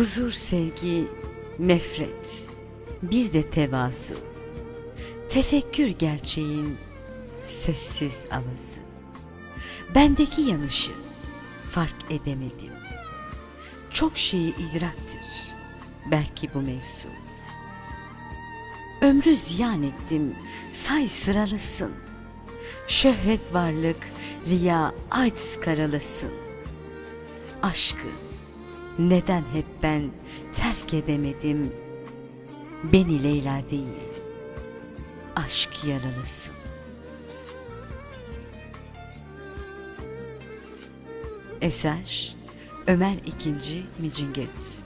Huzur, sevgi, nefret, bir de tevazu. Tefekkür gerçeğin sessiz avazı. Bendeki yanışı fark edemedim. Çok şeyi idraktır belki bu mevzu. Ömrü ziyan ettim, say sıralısın. Şöhret varlık, riya aciz karalısın. Aşkı neden hep ben terk edemedim? Beni Leyla değil, aşk yaralısın. Eser Ömer II. Micingert